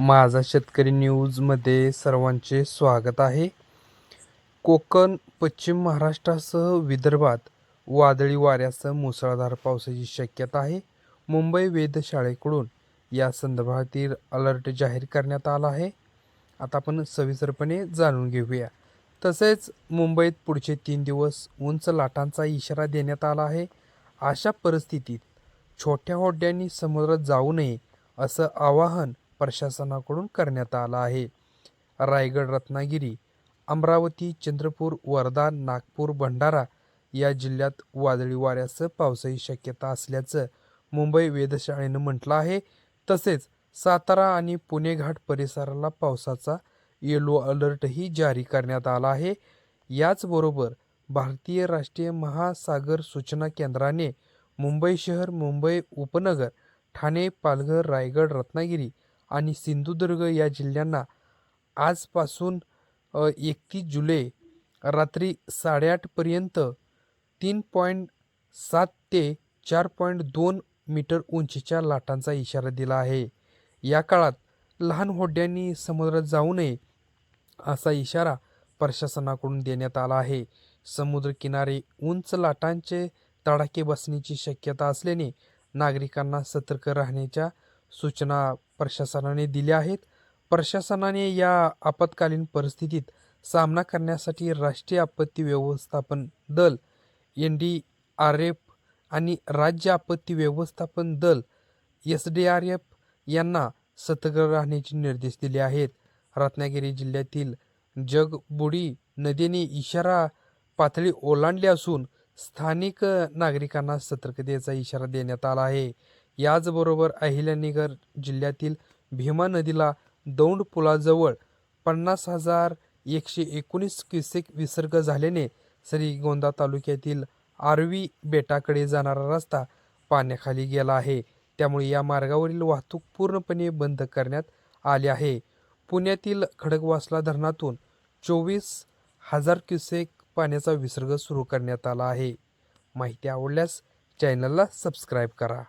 माझा शेतकरी न्यूजमध्ये सर्वांचे स्वागत आहे. कोकण पश्चिम महाराष्ट्रासह विदर्भात वादळी वाऱ्यासह मुसळधार पावसाची शक्यता आहे. मुंबई वेधशाळेकडून या संदर्भातील अलर्ट जाहीर करण्यात आला आहे. आता आपण सविस्तरपणे जाणून घेऊया. तसेच मुंबईत पुढचे तीन दिवस उंच लाटांचा इशारा देण्यात आला आहे. अशा परिस्थितीत छोट्या होड्यांनी समुद्रात जाऊ नये असं आवाहन प्रशासनाकडून करण्यात आलं आहे. रायगड रत्नागिरी अमरावती चंद्रपूर वर्धा नागपूर भंडारा या जिल्ह्यात वादळी वाऱ्यासह पावसाची शक्यता असल्याचं मुंबई वेधशाळेनं म्हटलं आहे. तसेच सातारा आणि पुणे घाट परिसराला पावसाचा येलो अलर्टही जारी करण्यात आला आहे. याचबरोबर भारतीय राष्ट्रीय महासागर सूचना केंद्राने मुंबई शहर मुंबई उपनगर ठाणे पालघर रायगड रत्नागिरी आणि सिंधुदुर्ग या जिल्ह्यांना आजपासून एकतीस जुलै रात्री साडेआठपर्यंत तीन पॉईंट सात ते चार पॉईंट दोन मीटर उंचीच्या लाटांचा इशारा दिला आहे. या काळात लहान होड्यांनी समुद्रात जाऊ नये असा इशारा प्रशासनाकडून देण्यात आला आहे. समुद्रकिनारे उंच लाटांचे तडाखे बसण्याची शक्यता असल्याने नागरिकांना सतर्क राहण्याच्या सूचना प्रशासनाने दिल्या आहेत. प्रशासनाने या आपत्कालीन परिस्थितीत सामना करण्यासाठी राष्ट्रीय आपत्ती व्यवस्थापन दल एन डी आर एफ आणि राज्य आपत्ती व्यवस्थापन दल एस डी आर एफ यांना सतर्क राहण्याचे निर्देश दिले आहेत. रत्नागिरी जिल्ह्यातील जगबुडी नदीने इशारा पातळी ओलांडली असून स्थानिक नागरिकांना सतर्कतेचा इशारा देण्यात आला आहे. याचबरोबर अहिल्यानगर जिल्ह्यातील भीमा नदीला दौंड पुलाजवळ पन्नास हजार एकशे एकोणीस क्युसेक विसर्ग झाल्याने श्रीगोंदा तालुक्यातील आरवी बेटाकडे जाणारा रस्ता पाण्याखाली गेला आहे. त्यामुळे या मार्गावरील वाहतूक पूर्णपणे बंद करण्यात आली आहे. पुण्यातील खडकवासला धरणातून चोवीस हजार क्युसेक पाण्याचा विसर्ग सुरू करण्यात आला आहे. माहिती आवडल्यास चॅनलला सबस्क्राईब करा.